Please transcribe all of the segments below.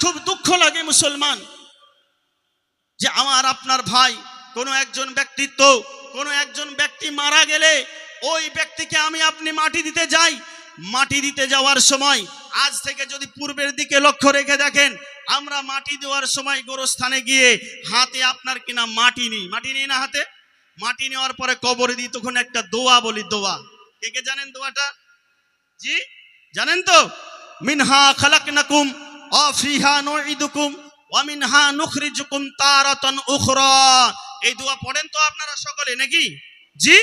খুব দুঃখ লাগে মুসলমান যে আমার আপনার ভাই কোনো একজন ব্যক্তিত্ব, কোনো একজন ব্যক্তি মারা গেলে ওই ব্যক্তিকে আমি আপনি মাটি দিতে যাই। মাটি দিতে যাওয়ার সময়, আজ থেকে যদি পূর্বের দিকে লক্ষ্য রেখে দেখেন, আমরা মাটি দেওয়ার সময় গোরস্থানে গিয়ে হাতে আপনার কিনা মাটি নিই। মাটি নিই না হাতে? মাটি নেওয়ার পরে কবরে দিই, তখন একটা দোয়া বলি, দোয়া। কে কে জানেন দোয়াটা? জি? জানেন তো? মিনহা খালাকনাকুম অফিহা নুইদুকুম ওয়া মিনহা নুখরিজুকুম তারাতান উখরা। এই দোয়া পড়েন তো আপনারা সকলে, নাকি? জি?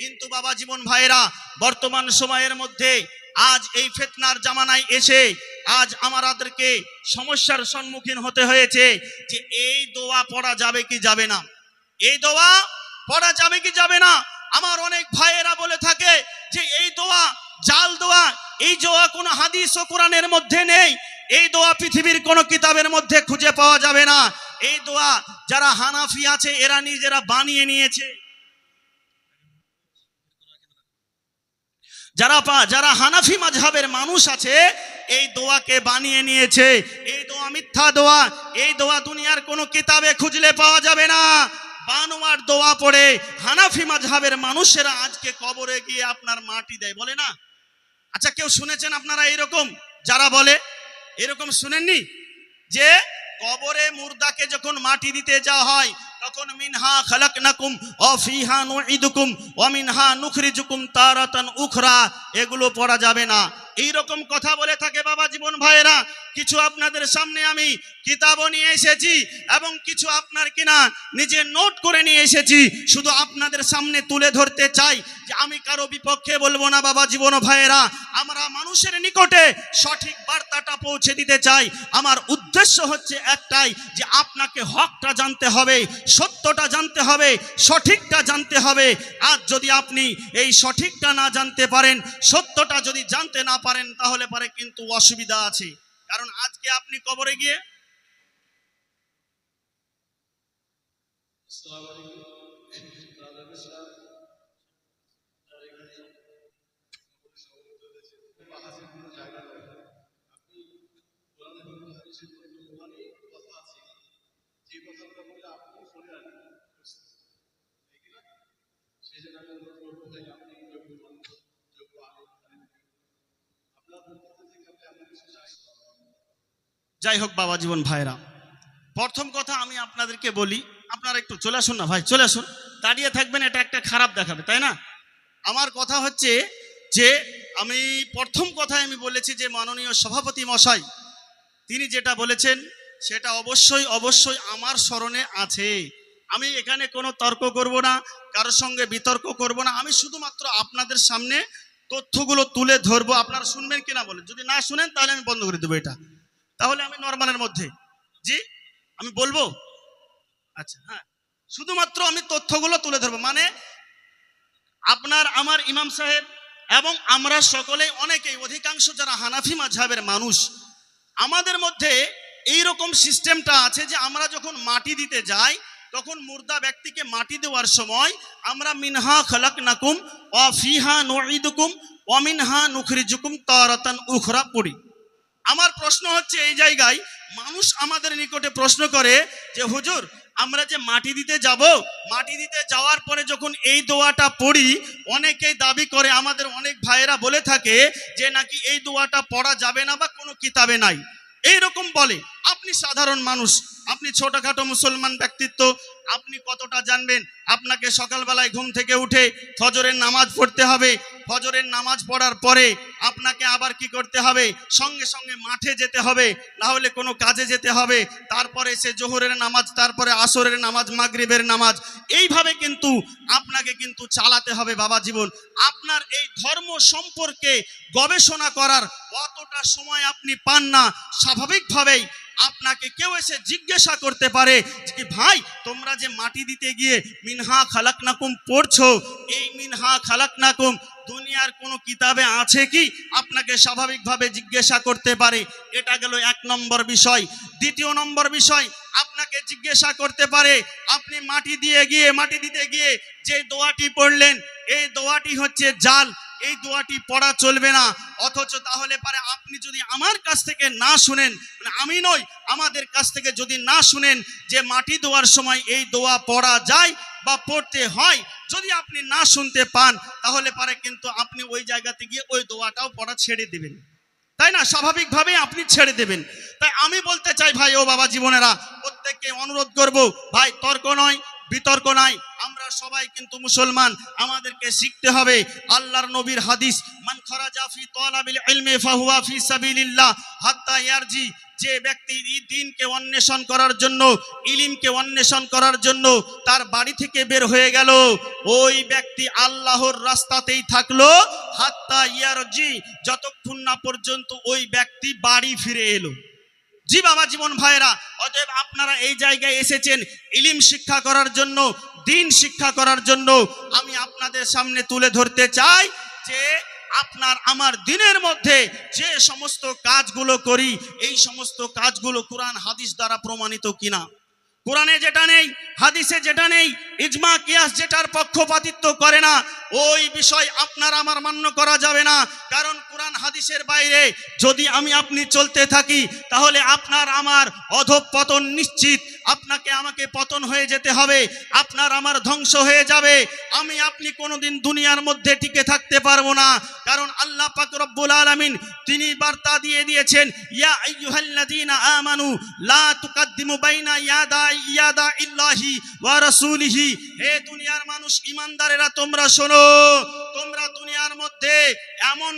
কিন্তু বাবা জীবন ভাইরা বর্তমান সময়ের মধ্যে আজ এই ফেতনার জামানায় এসে আজ আমাদেরকে সমস্যার সম্মুখীন হতে হয়েছে যে এই দোয়া পড়া যাবে কি যাবে না। এই দোয়া পড়া যাবে কি যাবে না? আমার অনেক ভাইয়েরা বলে থাকে যে এই দোয়া, জাল দোয়া, এই দোয়া কোনো হাদিস ও কোরআনের মধ্যে নেই। এই দোয়া পৃথিবীর কোনো কিতাবের মধ্যে খুঁজে পাওয়া যাবে না। এই দোয়া যারা হানাফি আছে, এরা নিজেরা বানিয়ে নিয়েছে। যারা যারা হানাফি মাঝহাবের মানুষ আছে, এই দোয়াকে বানিয়ে নিয়েছে। এই দোয়া মিথ্যা দোয়া, এই দোয়া দুনিয়ার কোনো কিতাবে খুঁজলে পাওয়া যাবে না। বানোয়ার দোয়া পড়ে হানাফি মাঝহাবের মানুষেরা আজকে কবরে গিয়ে আপনার মাটি দেয়, বলে না? আচ্ছা কেউ শুনেছেন আপনারা এরকম যারা বলে এরকম শুনেননি? যে কবরে মুর্দাকে যখন মাটি দিতে যাওয়া হয়, তখন মিনহা খালাকনাকুম নাকুম ফিহা নুইদুকুম ওয়া মিনহা নুখরিজুকুম তারাতান উখরা। এগুলো পড়া যাবে না। এই রকম কথা বলে থাকে বাবা জীবন ভাইয়েরা, কিছু আপনাদের সামনে আমি কিতাবও নিয়ে এসেছি এবং কিছু আপনার কিনা নিজে নোট করে নিয়ে এসেছি। শুধু আপনাদের সামনে তুলে ধরতে চাই যে আমি কারও বিপক্ষে বলব না বাবা জীবন ভাইয়েরা। আমরা মানুষের নিকটে সঠিক বার্তাটা পৌঁছে দিতে চাই। আমার উদ্দেশ্য হচ্ছে একটাই যে আপনাকে হকটা জানতে হবে, সত্যটা জানতে হবে, সঠিকটা জানতে হবে। আর যদি আপনি এই সঠিকটা না জানতে পারেন, সত্যটা যদি জানতে না পারেন তাহলে পারে কিন্তু অসুবিধা আছে। কারণ আজকে আপনি কবরে গিয়ে যাই হোক বাবা জীবন ভাইরা, প্রথম কথা আমি আপনাদেরকে বলি, আপনারা একটু চলে আসুন না ভাই, চলে আসুন। দাঁড়িয়ে থাকবেন, এটা একটা খারাপ দেখাবে, তাই না? আমার কথা হচ্ছে যে, আমি প্রথম কথায় আমি বলেছি যে মাননীয় সভাপতি মশাই, তিনি যেটা বলেছেন, সেটা অবশ্যই অবশ্যই আমার স্মরণে আছে। আমি এখানে কোনো তর্ক করব না, কারোর সঙ্গে বিতর্ক করব না, আমি শুধুমাত্র আপনাদের সামনে তথ্যগুলো তুলে ধরবো। আপনারা শুনবেন কিনা বলেন? যদি না শুনেন, তাহলে আমি বন্ধ করে দেবো এটা। তাহলে আমি নর্মালের মধ্যে। জি? আমি বলব? আচ্ছা হ্যাঁ। শুধুমাত্র আমি তথ্যগুলো তুলে ধরবো। মানে আপনার, আমার ইমাম সাহেব এবং আমরা সকলেই অনেকেই, অধিকাংশ যারা হানাফি মাঝহাবের মানুষ, আমাদের মধ্যে এই রকম সিস্টেমটা আছে যে আমরা যখন মাটি দিতে যাই, তখন মুর্দা ব্যক্তিকে মাটি দেওয়ার সময় আমরা মিনহা খালাক নাকুম অফিহা ফিহা নুইদুকুম অমিনহা নুখরিজুকুম তারাতান উখরা পড়ি। আমার প্রশ্ন হচ্ছে এই জায়গায়, মানুষ আমাদের নিকটে প্রশ্ন করে যে, হুজুর, আমরা যে মাটি দিতে যাব, মাটি দিতে যাওয়ার পরে যখন এই দোয়াটা পড়ি অনেকেই দাবি করে, আমাদের অনেক ভাইয়েরা বলে থাকে যে, নাকি এই দোয়াটা পড়া যাবে না বা কোনো কিতাবে নাই? এই রকম বলে। আপনি সাধারণ মানুষ, আপনি ছোটখাটো মুসলমান ব্যক্তিত্ব, আপনি কতটা জানবেন? আপনাকে সকালবেলায় ঘুম থেকে উঠে ফজরের নামাজ পড়তে হবে। ফজরের নামাজ পড়ার পরে আপনাকে আবার কি করতে হবে? সঙ্গে সঙ্গে মাঠে যেতে হবে, না হলে কোনো কাজে যেতে হবে। তারপরে সে জোহরের নামাজ, তারপরে আসরের নামাজ, মাগরিবের নামাজ। এইভাবে কিন্তু আপনাকে কিন্তু চালাতে হবে বাবা জীবন। আপনার এই ধর্ম সম্পর্কে গবেষণা করার অতটা সময় আপনি পান না। স্বাভাবিকভাবেই আপনাকে কেউ এসে জিজ্ঞাসা করতে পারে কি ভাই, তোমরা যে মাটি দিতে গিয়ে মিনহা খালাকনাকুম পড়ছো, এই মিনহা খালাকনাকুম দুনিয়ার কোনো কিতাবে আছে কি? আপনাকে স্বাভাবিকভাবে জিজ্ঞাসা করতে পারে। এটা গেল এক নম্বর বিষয়। দ্বিতীয় নম্বর বিষয়, আপনাকে জিজ্ঞাসা করতে পারে, আপনি মাটি দিয়ে গিয়ে, মাটি দিতে গিয়ে যে দোয়াটি পড়লেন, এই দোয়াটি হচ্ছে জাল। এই দোয়াটি পড়া চলবে না। অথচ তাহলে পারে আপনি যদি আমার কাছ থেকে না শুনেন মানে আমি নই, আমাদের কাছ থেকে যদি না শুনেন যে মাটি দেওয়ার সময় এই দোয়া পড়া যায় বা পড়তে হয়, যদি আপনি না শুনতে পান, তাহলে পারে কিন্তু আপনি ওই জায়গাতে গিয়ে ওই দোয়াটাও পড়া ছেড়ে দেবেন। তাই না? স্বাভাবিকভাবে আপনি ছেড়ে দেবেন। তাই আমি বলতে চাই ভাই, ও বাবা জীবনেরা, প্রত্যেককে অনুরোধ করব, ভাই, তর্ক নয় বিতর্ক নাই। আমরা সবাই কিন্তু মুসলমান, আমাদেরকে শিখতে হবে আল্লাহর নবীর হাদিস, মান খরাজা ফি তালাবিল ইলমি ফাহুয়া ফি সাবিলিল্লাহ হাত্তা ইয়ারজি, যে ব্যক্তি দিনকে অন্বেষণ করার জন্য, ইলিমকে অন্বেষণ করার জন্য তার বাড়ি থেকে বের হয়ে গেল, ওই ব্যক্তি আল্লাহর রাস্তাতেই থাকল, হাত্তা ইয়ারজি, যতক্ষণ না পর্যন্ত ওই ব্যক্তি বাড়ি ফিরে এলো। জি বাবা জীবন ভাইয়েরা, অতএব আপনারা এই জায়গায় এসেছেন ইলিম শিক্ষা করার জন্য, দিন শিক্ষা করার জন্য। আমি আপনাদের সামনে তুলে ধরতে চাই যে আপনার আমার দিনের মধ্যে যে সমস্ত কাজগুলো করি, এই সমস্ত কাজগুলো কোরআন, হাদিস দ্বারা প্রমাণিত কিনা? কোরআনে যেটা নেই, হাদিসে যেটা নেই, ইজমা, কিয়াস যেটার পক্ষপাতিত্ব করে না, ওই বিষয় আপনার আমার মান্য করা যাবে না। কারণ কোরআন হাদিসের বাইরে যদি আমি আপনি চলতে থাকি, তাহলে আপনার আমার অধঃপতন নিশ্চিত। আপনাকে আমাকে পতন হয়ে যেতে হবে, আপনার আমার ধ্বংস হয়ে যাবে। আমি, আপনি কোনোদিন দুনিয়ার মধ্যে টিকে থাকতে পারব না। কারণ আল্লাহ পাক রব্বুল আলামিন তিনি বার্তা দিয়ে দিয়েছেন, ইয়া আইয়ুহাল্লাযীনা আমানু লা তুকাদ্দিমু বাইনা ইয়াদা ইয়াদা ইল্লাহি ওয়া দুনিয়ার মানুষ তোমরা শোনো, তোমরা দুনিয়ার মধ্যে এমন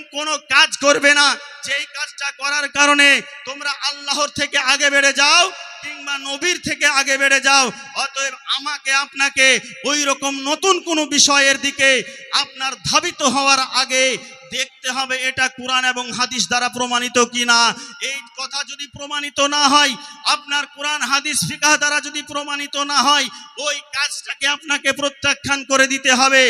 কাজ করবে না, যেই কাজটা করার কারণে তোমরা আল্লাহর থেকে আগে বেড়ে যাও কিংবা নবীর থেকে আগে বেড়ে যাও। অতএব আমাকে, আপনাকে ওই রকম নতুন কোনো বিষয়ের দিকে আপনার ধাবিত হওয়ার আগে দেখতে হবে এটা কোরআন এবং হাদিস দ্বারা প্রমাণিত কিনা। এই কথা যদি প্রমাণিত না হয়, আপনার কোরআন, হাদিস, ফিকাহ দ্বারা যদি প্রমাণিত না হয়, ওই কাজটাকে আপনাকে প্রত্যাখ্যান করে দিতে হবে।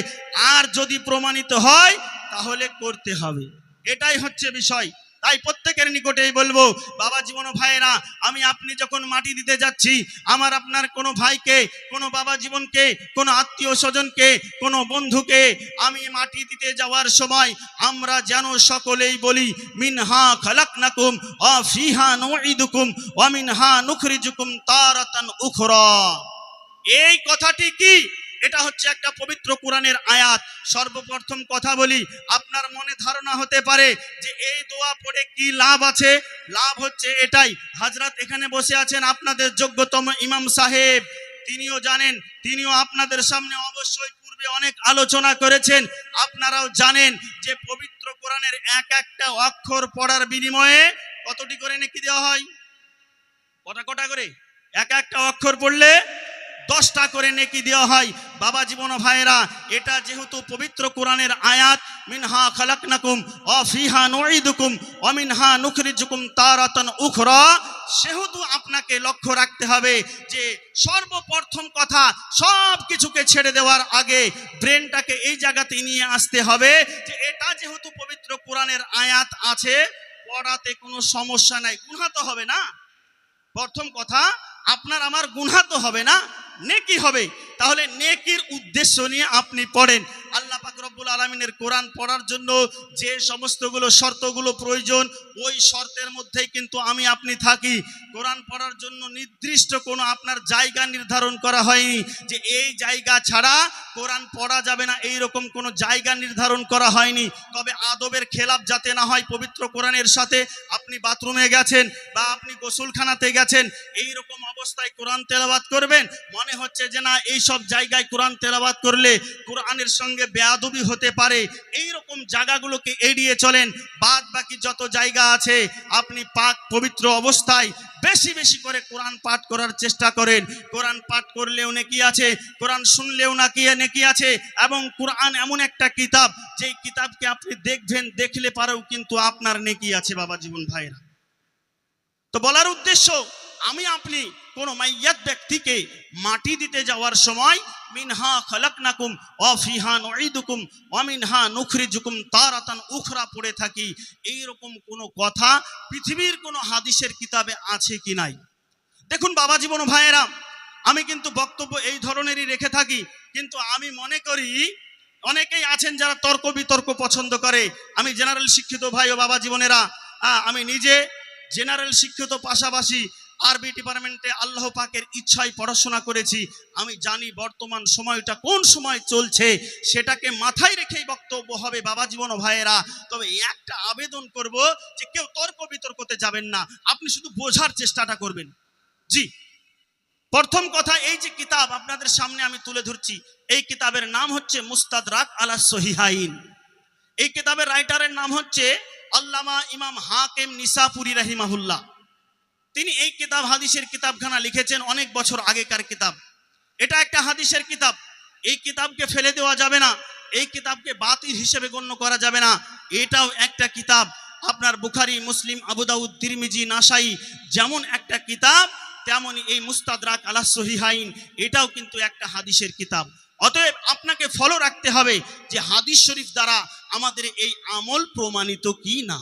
আর যদি প্রমাণিত হয়, তাহলে করতে হবে। এটাই হচ্ছে বিষয়। তাই প্রত্যেকের নিকটেই বলব, বাবা জীবন ভাইয়েরা, আমি আপনি যখন মাটি দিতে যাচ্ছি, আমার আপনার কোনো ভাইকে, কোনো বাবা জীবনকে, কোনো আত্মীয় স্বজনকে, কোনো বন্ধুকে আমি মাটি দিতে যাওয়ার সময় আমরা যেন সকলেই বলি, মিনহা খালাকনাকুম অ ফিহা নুঈদুকুম ওয়া মিনহা নুখরিজুকুম তারাতান উখরা। এই কথাটি কি? এটা হচ্ছে একটা পবিত্র কোরআনের আয়াত। সর্বপ্রথম কথা বলি, আপনার মনে ধারণা হতে পারে যে এই দোয়া পড়ে কি লাভ আছে? লাভ হচ্ছে এটাই। হাজরাত এখানে বসে আছেন আপনাদের যোগ্যতম ইমাম সাহেব। তিনিও জানেন, তিনিও আপনাদের সামনে অবশ্যই পূর্বে অনেক আলোচনা করেছেন। আপনারাও জানেন যে পবিত্র কোরআনের এক একটা অক্ষর পড়ার বিনিময়ে কতটি করে নেকি দেওয়া হয়? কটা কটা করে? এক একটা অক্ষর পড়লে দশটা করে নেকি দেওয়া হয়। বাবা জীবন ভাইয়েরা, এটা যেহেতু পবিত্র কোরআনের আয়াত, মিনহা খালাকনাকুম, অ ফিহা নুঈদুকুম, অ মিনহা নুখরিজুকুম তারাতান উখরা। সেহেতু আপনাকে লক্ষ্য রাখতে হবে যে, সর্বপ্রথম কথা সব কিছুকে ছেড়ে দেওয়ার আগে ব্রেনটাকে এই জায়গাতে নিয়ে আসতে হবে যে, এটা যেহেতু পবিত্র কোরআনের আয়াত আছে, পড়াতে কোনো সমস্যা নাই। গুণা হবে না। প্রথম কথা, আপনার আমার গুনহা তো হবে না। নেকি হবে? তাহলে নেকির উদ্দেশ্য নিয়ে আপনি পড়েন। আল্লাহ পাক রব্বুল আলমিনের কোরআন পড়ার জন্য যে সমস্তগুলো শর্তগুলো প্রয়োজন, ওই শর্তের মধ্যেই কিন্তু আমি আপনি থাকি। কোরআন পড়ার জন্য নির্দিষ্ট কোনো আপনার জায়গা নির্ধারণ করা হয়নি যে এই জায়গা ছাড়া কোরআন পড়া যাবে না এই রকম কোনো জায়গা নির্ধারণ করা হয়নি। তবে আদবের খেলাপ যাতে না হয়, পবিত্র কোরআনের সাথে আপনি বাথরুমে গেছেন বা আপনি গোসলখানাতে গেছেন এই রকম অবস্থায় কোরআন তেলাবাদ করবেন, মনে হচ্ছে যে না, এই সব জায়গায় কোরআন তেলাবাত করলে কোরআনের সঙ্গে বেয়াদবি হতে পারে। এই রকম জায়গাগুলোকে এড়িয়ে চলেন। বাদ বাকি যত জায়গা আছে, আপনি পাক পবিত্র অবস্থায় বেশি বেশি করে কোরআন পাঠ করার চেষ্টা করেন। কোরআন পাঠ করলেও নেকি আছে, কোরআন শুনলেও নাকি নেকি আছে এবং কোরআন এমন একটা কিতাব, যেই কিতাবকে আপনি দেখবেন, দেখলে পারেও কিন্তু আপনার নেকি আছে, বাবা জীবন ভাইরা তো বলার উদ্দেশ্য আমি আপনি কোন মাইয়াত ব্যক্তিকে মাটি দিতে যাওয়ার সময় মিনহা খালাকনাকুম ওয়া ফিহা নুঈদুকুম ওয়া মিনহা নুখরিজুকুম তারাতান উখরা পড়ে থাকি। এই রকম কোনো কথা পৃথিবীর কোনো হাদিসের কিতাবে আছে কি নাই? দেখুন বাবা জীবন ভাইয়েরা, আমি কিন্তু বক্তব্য এই ধরনেরই রেখে থাকি, কিন্তু আমি মনে করি অনেকেই আছেন যারা তর্ক বিতর্ক পছন্দ করে। আমি জেনারেল শিক্ষিত ভাই ও বাবা জীবনেরা আমি নিজে জেনারেল শিক্ষিত পাশাপাশি আরবি ডিপার্টমেন্টে আল্লাহ পাকের ইচ্ছায় পড়াশোনা করেছি। আমি জানি বর্তমান সময়টা কোন সময় চলছে, সেটাকে মাথায় রেখেই বক্তব্য হবে বাবা জীবন ও ভাইয়েরা। তবে একটা আবেদন করব যে কেউ তর্ক বিতর্কতে যাবেন না, আপনি শুধু বোঝার চেষ্টাটা করবেন। জি। প্রথম কথা, এই যে কিতাব আপনাদের সামনে আমি তুলে ধরছি, এই কিতাবের নাম হচ্ছে মুস্তাদ রাক আলা সহিহাইন। এই কিতাবের রাইটারের নাম হচ্ছে আল্লামা ইমাম হাকেম নিসাপুরি রাহিমাহুল্লাহ। তিনি এই কিতাব হাদিসের কিতাবখানা লিখেছেন অনেক বছর আগেকার কিতাব। এটা একটা হাদিসের কিতাব। এই কিতাবকে ফেলে দেওয়া যাবে না। এই কিতাবকে বাতিল হিসেবে গণ্য করা যাবে না। এটাও একটা কিতাব। আপনার বুখারি, মুসলিম আবুদাউদ তিরমিজি, নাসাই যেমন একটা কিতাব তেমনই এই মুস্তাদরাক আলা সহিহাইন এটাও কিন্তু একটা হাদিসের কিতাব। অতএব আপনাকে ফলো রাখতে হবে যে হাদিস শরীফ দ্বারা আমাদের এই আমল প্রমাণিত কি না।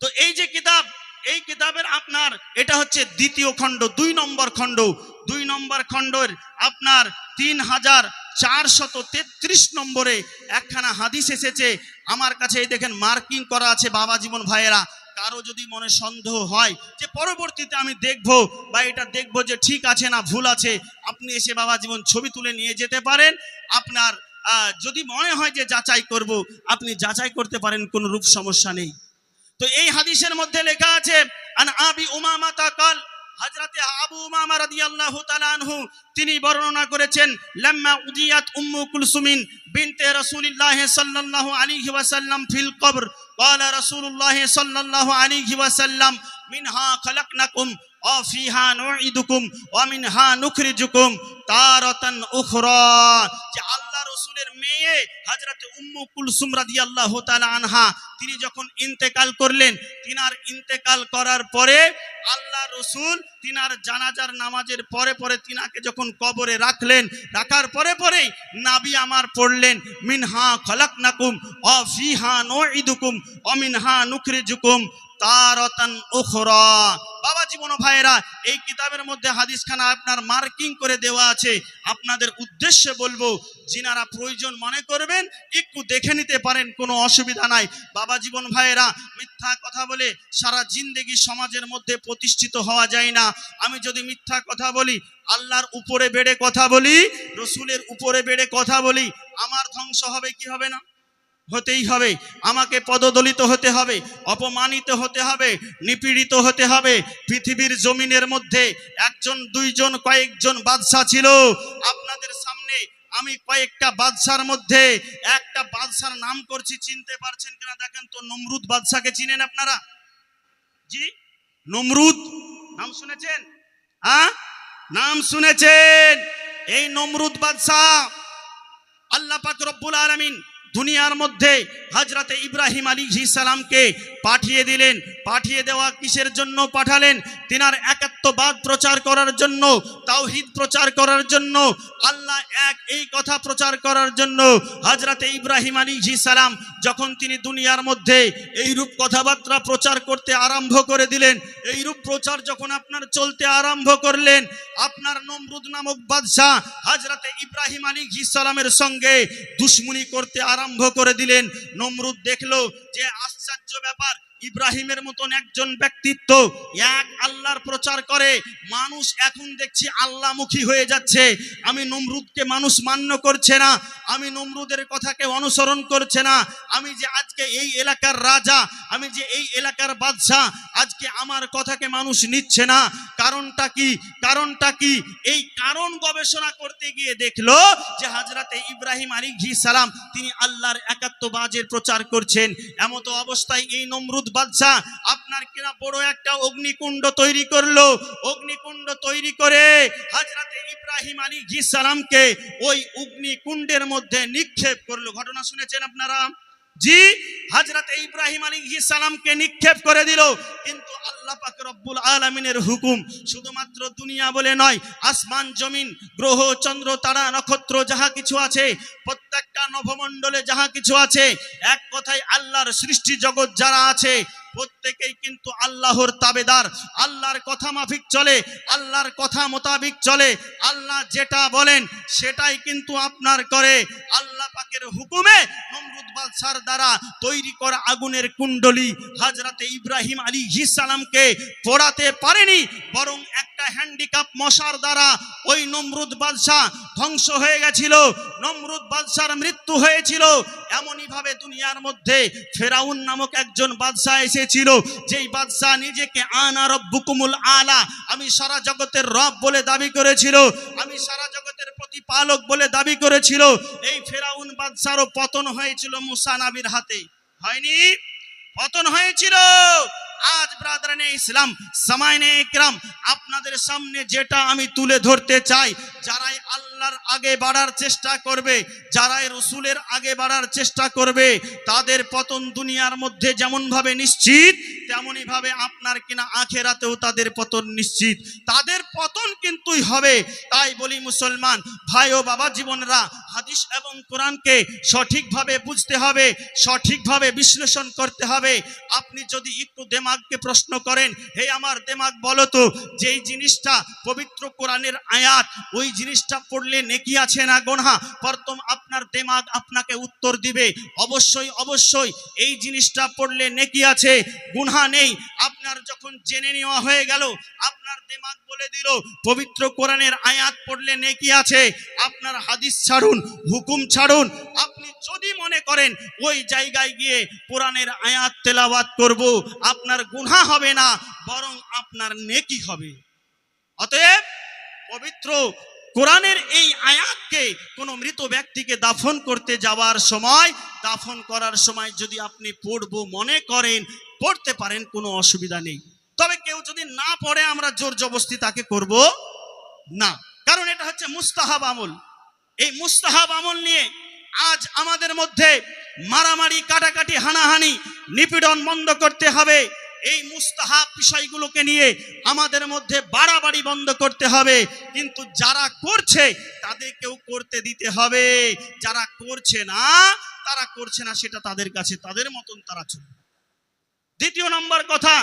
তো এই যে কিতাব এই কিতাবের আপনার, এটা হচ্ছে দ্বিতীয় খণ্ড, দুই নম্বর খণ্ড। দুই নম্বর খণ্ডের আপনার তিন হাজার চারশত তেত্রিশ নম্বরে একখানা হাদিস এসেছে। আমার কাছে এই দেখেন মার্কিং করা আছে বাবা জীবন ভাইয়েরা। কারও যদি মনে সন্দেহ হয় যে পরবর্তীতে আমি দেখব বা এটা দেখব যে ঠিক আছে না ভুল আছে, আপনি এসে বাবা জীবন ছবি তুলে নিয়ে যেতে পারেন। আপনার যদি মনে হয় যে যাচাই করব, আপনি যাচাই করতে পারেন, কোনো রূপ সমস্যা নেই। তো এই হাদিসের মধ্যে লেখা আছে আন আবি উমামা তাকাল হযরতে আবু উমামা রাদিয়াল্লাহু তাআলা আনহু তিনি বর্ণনা করেছেন লাম্মা উদিয়াত উম্মু কুলসুমিন বিনতে রাসূলিল্লাহ সাল্লাল্লাহু আলাইহি ওয়াসাল্লাম ফিল কবর قال رسول الله صلى الله عليه وسلم منها خلقناكم وفيها نعيدكم ومنها نخرجكم تارة أخرى যে আল্লাহ রসুলের মেয়ে হযরত উম্মু কুলসুম রাদিয়াল্লাহু তাআলা আনহা, তিনি যখন ইন্তেকাল করলেন, তিনার ইন্তেকাল করার পরে আল্লাহ রসুল তিনার জানাজার নামাজের পরে পরে তিনাকে যখন কবরে রাখলেন, রাখার পরে পরেই নাবি আমার পড়লেন, মিনহা খলাকনাকুম, অ ফিহা নুইদুকুম অমিনহা নুখরিজুকুম। তারতান উখরা। বাবা জীবন ভাইয়েরা, এই কিতাবের মধ্যে হাদিসখানা আপনার মার্কিং করে দেওয়া আছে। আপনাদের উদ্দেশ্যে বলব, যিনারা প্রয়োজন মনে করবেন, একটু দেখে নিতে পারেন, কোনো অসুবিধা নাই। বাবা জীবন ভাইয়েরা, মিথ্যা কথা বলে সারা জিন্দেগি সমাজের মধ্যে প্রতিষ্ঠিত হওয়া যায় না। আমি যদি মিথ্যা কথা বলি, আল্লাহর উপরে বেড়ে কথা বলি, রসুলের উপরে বেড়ে কথা বলি, আমার ধ্বংস হবে, কি হবে না? হতেই হবে। আমাকে পদদলিত হতে হবে, অপমানিত হতে হবে, নিপীড়িত হতে হবে। পৃথিবীর জমিনের মধ্যে একজন, দুইজন, কয়েকজন বাদশাহ ছিল। আপনাদের সামনে আমি কয়েকটা বাদশার মধ্যে একটা বাদশার নাম করছি, চিনতে পারছেন কিনা? দেখেন তো, নমরুদ বাদশাকে চিনেন আপনারা? জি? নমরুদ? নাম শুনেছেন? হ্যাঁ? নাম শুনেছেন। এই নমরুদ বাদশাহ। আল্লাহ পাক রব্বুল আলামিন দুনিয়ার মধ্যে হজরতে ইব্রাহিম আলী সালামকে পাঠিয়ে দিলেন। পাঠিয়ে দেওয়া কিসের জন্য পাঠালেন? তিনার একাত্মবাদ প্রচার করার জন্য, তাওহিদ প্রচার করার জন্য, আল্লাহ এক এই কথা প্রচার করার জন্য হজরতে ইব্রাহিম আলী সালাম যখন তিনি দুনিয়ার মধ্যে এই রূপ কথাবার্তা প্রচার করতে আরম্ভ করে দিলেন এই রূপ প্রচার যখন আপনার চলতে আরম্ভ করলেন, আপনার নমরুদ নামক বাদশাহ হজরতে ইব্রাহিম আলী সালামের সঙ্গে দুশ্মনী করতে আরম্ভ করে দিলেন। নমরুদ দেখল যে আশ্চর্য ব্যাপার ইব্রাহিমের মতন একজন ব্যক্তিত্ব, এক আল্লাহর প্রচার করে, মানুষ এখন দেখছি আল্লাহমুখী হয়ে যাচ্ছে। আমি নমরুদকে মানুষ মান্য করছে না, আমি নমরুদের কথাকে অনুসরণ করছে না, আমি যে আজকে এই এলাকার রাজা, আমি যে এই এলাকার বাদশাহ, আজকে আমার কথাকে মানুষ নিচ্ছে না। কারণটা কি? কারণটা কি? এই কারণ গবেষণা করতে গিয়ে দেখল যে হাজরাতে ইব্রাহিম আলী ঘি সালাম, তিনি আল্লাহর একাত্ম একাত্মবাজের প্রচার করছেন। এমত অবস্থায় এই নমরুদ বাদশাহ, আপনার কিনা বড় একটা অগ্নিকুণ্ড তৈরি করল। অগ্নিকুণ্ড তৈরি করে হাজরাতে ইব্রাহিম আলী সালামকে ওই অগ্নিকুণ্ডের মধ্যে নিক্ষেপ করল। ঘটনা শুনেছেন আপনারা? জি হাজরাতে ইব্রাহিম আলী সালামকে নিক্ষেপ করে দিল। কিন্তু আল্লাহ পাক রব্বুল আলমিনের হুকুম শুধুমাত্র দুনিয়া বলে নয়, আসমান, জমিন, গ্রহ, চন্দ্র, তারা, নক্ষত্র, যাহা কিছু আছে, প্রত্যেকটা নভমণ্ডলে যাহা কিছু আছে, এক কথায় আল্লাহর সৃষ্টি জগৎ যারা আছে, প্রত্যেকেই কিন্তু আল্লাহর তাবেদার। আল্লাহর কথা মাফিক চলে, আল্লাহর কথা মোতাবিক চলে, আল্লাহ যেটা বলেন সেটাই কিন্তু আপনার করে। আল্লাহ পাকের হুকুমে বাদশার দ্বারা তৈরি করা আগুনের কুণ্ডলি হাজরাতে ইব্রাহিম আলী সালামকে পোড়াতে পারেনি, বরং একটা হ্যান্ডিক্যাপ মশার দ্বারা ওই নমরুদ বাদশাহ ধ্বংস হয়ে গেছিল, নমরুদ বাদশার মৃত্যু হয়েছিল। এমনই ভাবে দুনিয়ার মধ্যে ফেরাউন নামক একজন বাদশাহ এসেছিল, যেই বাদশাহ নিজেকে, আনা রব্বুকুমুল আলা আমি সারা জগতের রব বলে দাবি করেছিল, আমি সারা জগতের প্রতিপালক বলে দাবি করেছিল, এই ফেরাউন বাদশারও পতন হয়েছিল মুসা নাবির হাতে। হয়নি? পতন হয়েছিল। আজ ব্রাদারানে ইসলাম সামাইনে ইকরাম, আপনাদের সামনে যেটা আমি তুলে ধরতে চাই, যারাই আল্লাহর আগে বাড়ার চেষ্টা করবে, যারাই রসুলের আগে বাড়ার চেষ্টা করবে, তাদের পতন দুনিয়ার মধ্যে যেমন ভাবে নিশ্চিত তেমনই ভাবে আপনার কিনা আখেরাতেও তাদের পতন নিশ্চিত। তাদের পতন কিন্তুই হবে, তাই বলি মুসলমান, ভাই ও বাবা জীবনরা হাদিস এবং কোরআনকে সঠিকভাবে বুঝতে হবে, সঠিকভাবে বিশ্লেষণ করতে হবে। আপনি যদি একটু দেমাগকে প্রশ্ন করেন, হে আমার দেমাগ, বলো তো, যেই জিনিসটা পবিত্র কোরআনের আয়াত, ওই জিনিসটা পড়লে নেকি আছে না গোনা প্রথম আপনার দেমাগ আপনাকে উত্তর দিবে, অবশ্যই অবশ্যই, এই জিনিসটা পড়লে নেকি আছে, গুনহা নেই। আপনার যখন জেনে নেওয়া হয়ে গেল, আপনার দেমাগ বলে দিল, পবিত্র কোরআনের আয়াত পড়লে নেকি আছে, আপনার হাদিস ছাড়ুন, হুকুম ছাড়ুন। আপনি যদি মনে করেন, ওই জায়গায় গিয়ে কোরআনের আয়াত তেলাওয়াত করব, আপনার গুনহা হবে না, বরং আপনার নেকি হবে। অতএব পবিত্র কোরআনের এই আয়াতকে কোনো মৃত ব্যক্তিকে দাফন করতে যাওয়ার সময়, দাফন করার সময় যদি আপনি পড়ব মনে করেন, পড়তে পারেন, কোনো অসুবিধা নেই। তবে কেউ যদি না পড়ে, আমরা জোর জবস্তি তাকে করব না। কারণ এটা হচ্ছে মুস্তাহাব আমল। এই মুস্তাহাব আমল নিয়ে আজ আমাদের মধ্যে মারামারি, কাটাকাটি, হানাহানি, নিপীড়ন বন্ধ করতে হবে। এই মুস্তাহাব বিষয়গুলোকে নিয়ে আমাদের মধ্যে বাড়াবাড়ি বন্ধ করতে হবে। কিন্তু যারা করছে, তাদেরকেও করতে দিতে হবে। যারা করছে না, তারা করছে না, সেটা তাদের কাছে, তাদের মতন তারা চলবে। দ্বিতীয় নম্বর কথা,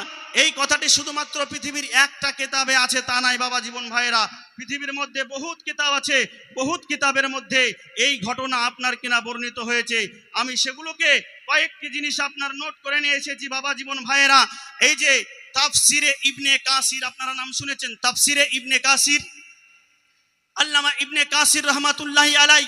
এই কথাটি শুধুমাত্র পৃথিবীর একটা কেতাবে আছে, তা নাই বাবা জীবন ভাইয়েরা। পৃথিবীর মধ্যে বহুত কিতাব আছে, বহুত কিতাবের মধ্যে এই ঘটনা আপনার কিনা বর্ণিত হয়েছে। আমি সেগুলোকে কয়েকটি জিনিস আপনার নোট করে নিয়ে এসেছি, বাবা জীবন ভাইয়েরা। এই যে তাফসিরে ইবনে কাসির, আপনারা নাম শুনেছেন? তাফসিরে ইবনে কাসির? আল্লামা ইবনে কাসির রহমাতুল্লাহি আলাই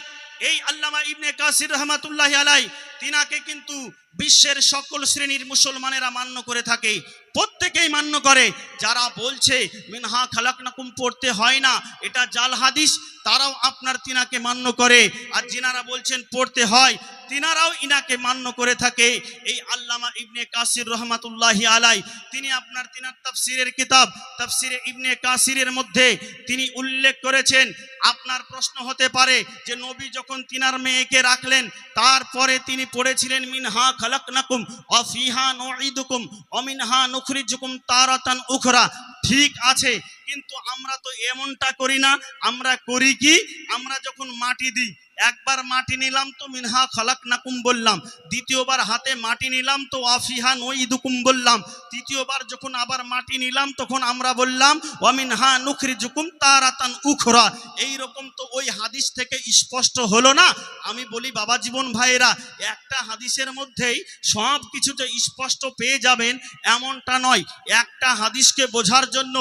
এই আল্লামা ইবনে কাসির রহমাতুল্লাহি আলাই তিনাকে কিন্তু বিশ্বের সকল শ্রেণির মুসলমানেরা মান্য করে থাকে, প্রত্যেকেই মান্য করে। যারা বলছে, মিনহা খালাকনাকুম, পড়তে হয় না, এটা জাল হাদিস, তারাও আপনার তিনাকে মান্য করে। আর যিনারা বলছেন, পড়তে হয়, তিনারাও ইনাকে মান্য করে থাকে। এই আল্লামা ইবনে কাসির রহমাতুল্লাহি আলাই, তিনি আপনার তিনার তাফসিরের কিতাব, তাফসিরে ইবনে কাসিরের মধ্যে তিনি উল্লেখ করেছেন, আপনার প্রশ্ন হতে পারে যে নবী যখন তিনার মেয়েকে রাখলেন, তারপরে তিনি পড়েছিলেন মিনহা খালাকনাকুম অফিহা নুঈদুকুম অমিনহা নুখরিজুকুম তারাতান উখরা। ঠিক আছে কিন্তু আমরা তো এমনটা করি না, আমরা করি কি? আমরা যখন মাটি দিই, একবার মাটি নিলাম তো মিনহা খালাক নাকুম বললাম, দ্বিতীয়বার হাতে মাটি নিলাম তো আফিহা নইদুকুম বললাম, তৃতীয়বার যখন আবার মাটি নিলাম তখন আমরা বললাম ওয়ামিনহা নুখরি জুকুম তারাতান উখরা। এই রকম তো ওই হাদিস থেকে স্পষ্ট হলো না। আমি বলি, বাবা জীবন ভাইয়েরা, একটা হাদিসের মধ্যেই সব কিছুতে স্পষ্ট পেয়ে যাবেন, এমনটা নয়। একটা হাদিসকে বোঝার জন্য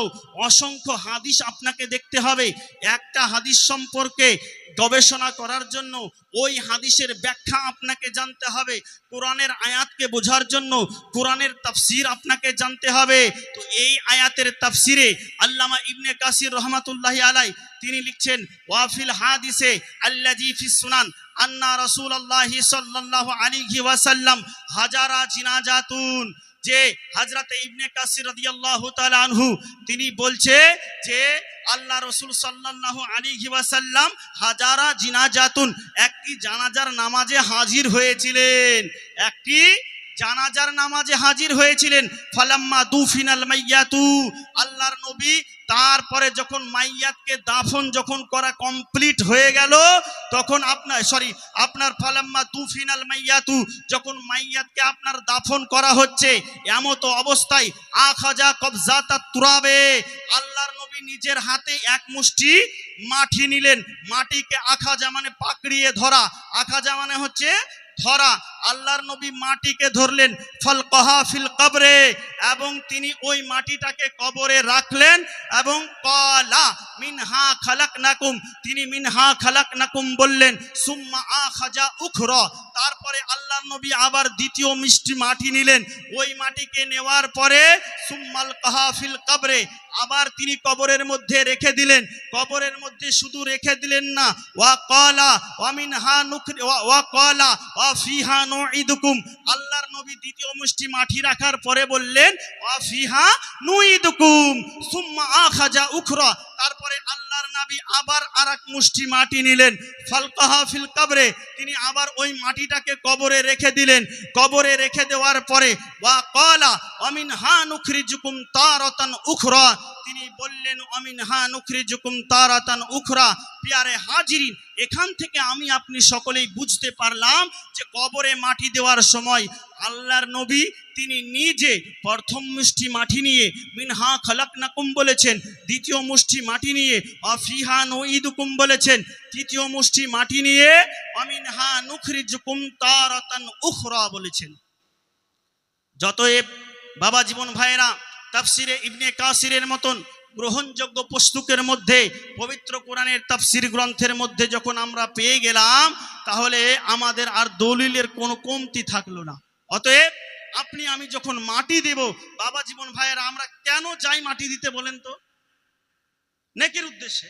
অসংখ্য হাদিস আপনাকে দেখতে হবে। একটা হাদিস সম্পর্কে গবেষণা করার জন্য, ওই হাদিসের ব্যাখ্যা আপনাকে জানতে হবে। কোরআনের আয়াতকে বোঝার জন্য কোরআনের তাফসির আপনাকে জানতে হবে। তো এই আয়াতের তাফসিরে আল্লামা ইবনে কাসির রহমাতুল্লাহ আলাই তিনি লিখছেন ওয়াফিল হাদিসে আল্লাজি ফিস সুনান, আন্না রাসূলুল্লাহি সাল্লাল্লাহু আলাইহি ওয়াসাল্লাম হাজারা জিনাজাতুন। যে হাজরাতে ইবনে কাসির রাদিয়াল্লাহু আনহু, তিনি বলছে যে আল্লাহ রসুল সাল্লাল্লাহু আলাইহি ওয়াসাল্লাম হাজারা জিনাজাতুন, একটি জানাজার নামাজে হাজির হয়েছিলেন। একটি জানাজার নামাজে হাজির হয়েছিলেন। ফালাম্মা দুফিনাল মাইয়াতু, আল্লাহর নবী তারপরে যখন মাইয়াতকে দাফন যখন করা কমপ্লিট হয়ে গেল, তখন আপনার সরি আপনার ফালাম্মা তু ফিনাল মাইয়াতু, যখন মাইয়াতকে আপনার দাফন করা হচ্ছে, এমত অবস্থায় আখ আখাজা কবজাতা তুরাবে, আল্লাহর নবী নিজের হাতে এক মুষ্টি মাটি নিলেন। মাটিকে আখাজা মানে পাকড়িয়ে ধরা। আখাজা মানে হচ্ছে ধরা, আল্লাহর নবী মাটিকে ধরলেন ফল কহা ফিল কবরে, এবং তিনি ওই মাটিটাকে কবরে রাখলেন, এবং কলা মিনহা খালাক নাকুম তিনি মিনহা খালাক নাকুম বললেন, সুম্মা আ খাজা উখর, তারপরে আল্লাহর নবী আবার দ্বিতীয় মিষ্টি মাটি নিলেন, ওই মাটিকে নেওয়ার পরে সুম্মাল কাহা ফিল কবরে আবার তিনি কবরের মধ্যে রেখে দিলেন। কবরের মধ্যে শুধু রেখে দিলেন না, ওয়া কলা অমিন হা নুখরি, ওয়া- কলা ওয়া ফিহা নুইদুকুম আল্লাহর নবী দ্বিতীয় মুষ্টি মাটি রাখার পরে বললেন, ওয়া ফিহা নুইদুকুম সুম্মা আখাজা উখরা। তারপরে আল্লাহর নবী আবার আরেক মুষ্টি মাটি নিলেন। ফালকাহা ফিল তিনি আবার ওই মাটিটাকে কবরে রেখে দিলেন। কবরে রেখে দেওয়ার পরে, ওয়া কলা অমিন হা নুখরিজুকুম তারাতান উখরা, তিনি বললেন, অমিন হা নুখরিজুকুম তারাতান উখরা। পিয়ারে হাজিরিন, এখান থেকে আমি আপনি সকলেই বুঝতে পারলাম যে কবরে মাটি দেওয়ার সময় আল্লাহর নবী তিনি নিজে প্রথম মুষ্টি মাটি নিয়ে মিনহা খালাক নাকুম বলেছেন, দ্বিতীয় মুষ্টি মাটি নিয়ে অফিহা নঈদুকুম বলেছেন, তৃতীয় মুষ্টি মাটি নিয়ে অমিনহা নুখরিজুকুম তারাতান উখরা বলেছেন। যতএব বাবা জীবন ভাইয়েরা, তাফসিরে ইবনে কাসিরের মতন গ্রহণযোগ্য পুস্তকের মধ্যে, পবিত্র কোরআনের তাফসির গ্রন্থের মধ্যে যখন আমরা পেয়ে গেলাম, তাহলে আমাদের আর দলিলের কোনো কমতি থাকল না। অতএব আপনি, আমি যখন মাটি দেব, বাবা জীবন ভাইয়েরা, আমরা কেন যাই মাটি দিতে বলেন তো? নেকের উদ্দেশ্যে,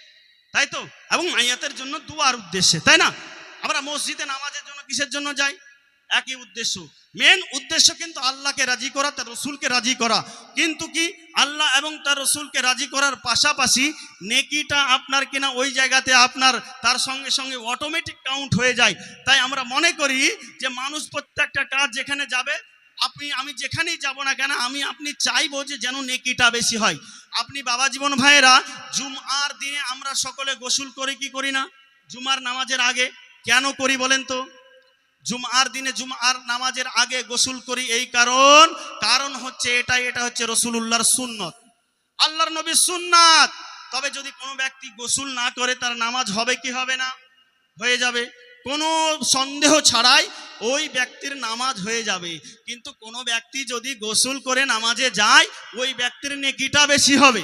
তাই তো? এবং মাইয়াতের জন্য দুয়ার উদ্দেশ্যে, তাই না? আমরা মসজিদে নামাজের জন্য কিসের জন্য যাই? একই উদ্দেশ্য। মেন উদ্দেশ্য কিন্তু আল্লাহকে রাজি করা, তার রসুলকে রাজি করা। কিন্তু কি? আল্লাহ এবং তার রসুলকে রাজি করার পাশাপাশি নেকিটা আপনার কিনা ওই জায়গাতে আপনার, তার সঙ্গে সঙ্গে অটোমেটিক কাউন্ট হয়ে যায়। তাই আমরা মনে করি যে মানুষ প্রত্যেকটা কাজ যেখানে যাবে, আপনি, আমি যেখানেই যাব না কেন, আমি, আপনি চাইব যে যেন নেকিটা বেশি হয়। আপনি বাবা জীবন ভাইয়েরা জুমআর দিনে আমরা সকলে গোসল করে কি করি না? জুমার নামাজের আগে। কেন করি বলেন তো? জুমআর দিনে জুমআর নামাজের আগে গোসল করি এই কারণ কারণ হচ্ছে এটা এটা হচ্ছে রসুলুল্লাহর সুন্নত। আল্লাহর নবীর সুন্নাত। তবে যদি কোনো ব্যক্তি গোসল না করে, তার নামাজ হবে কি হবে না? হয়ে যাবে। কোনো সন্দেহ ছাড়াই ওই ব্যক্তির নামাজ হয়ে যাবে। কিন্তু কোনো ব্যক্তি যদি গোসল করে নামাজে যায়, ওই ব্যক্তির নেকিটা বেশি হবে।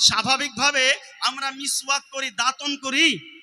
স্বাভাবিকভাবে আমরা মিসওয়াক করি, দাঁতন করি।